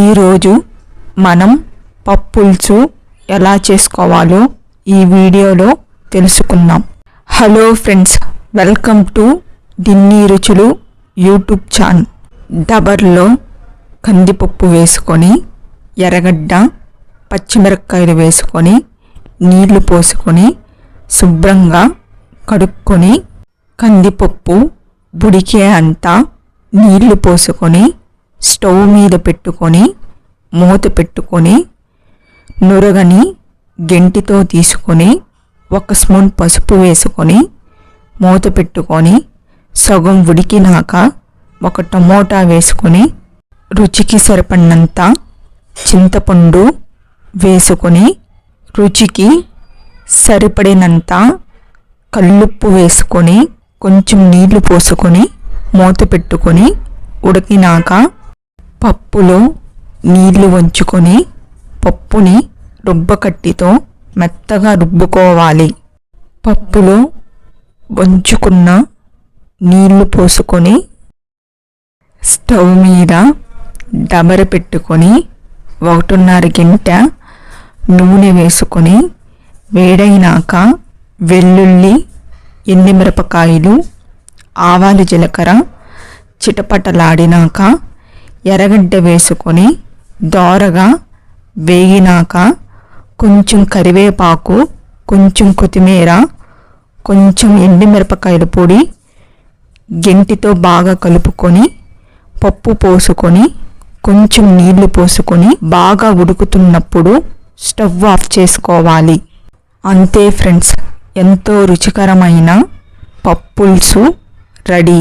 ఈరోజు మనం పప్పుల్సు ఎలా చేసుకోవాలో ఈ వీడియోలో తెలుసుకుందాం. హలో ఫ్రెండ్స్ వెల్కమ్ టు దిన్ని రుచులు యూట్యూబ్ ఛానల్. డబర్లో కందిపప్పు వేసుకొని ఎర్రగడ్డ పచ్చిమిరపకాయలు వేసుకొని నీళ్ళు పోసుకొని శుభ్రంగా కడుక్కొని కందిపప్పు బుడికే అంతా నీళ్ళు పోసుకొని స్టవ్ మీద పెట్టుకొని మూత పెట్టుకొని నురగని గెంటితో తీసుకొని ఒక స్పూన్ పసుపు వేసుకొని మూత పెట్టుకొని సగం ఉడికినాక ఒక టమోటా వేసుకొని రుచికి సరిపడినంత చింతపండు వేసుకొని రుచికి సరిపడినంత కల్లుప్పు వేసుకొని కొంచెం నీళ్ళు పోసుకొని మూత పెట్టుకొని ఉడికినాక పప్పులో నీళ్ళు వంచుకొని పప్పుని రుబ్బకట్టితో మెత్తగా రుబ్బుకోవాలి. పప్పులో వంచుకున్న నీళ్ళు పోసుకొని స్టవ్ మీద డబర పెట్టుకొని ఒకటిన్నర గంట నూనె వేసుకొని వేడైనాక వెల్లుల్లి ఎండిమిరపకాయలు ఆవాలు జీలకర్ర చిటపటలాడినాక ఎర్రగడ్డ వేసుకొని దోరగా వేగినాక కొంచెం కరివేపాకు కొంచెం కొత్తిమీర కొంచెం ఎండుమిరపకాయల పొడి గెంటితో బాగా కలుపుకొని పప్పు పోసుకొని కొంచెం నీళ్ళు పోసుకొని బాగా ఉడుకుతున్నప్పుడు స్టవ్ ఆఫ్ చేసుకోవాలి. అంతే ఫ్రెండ్స్ ఎంతో రుచికరమైన పప్పుల్సు రెడీ.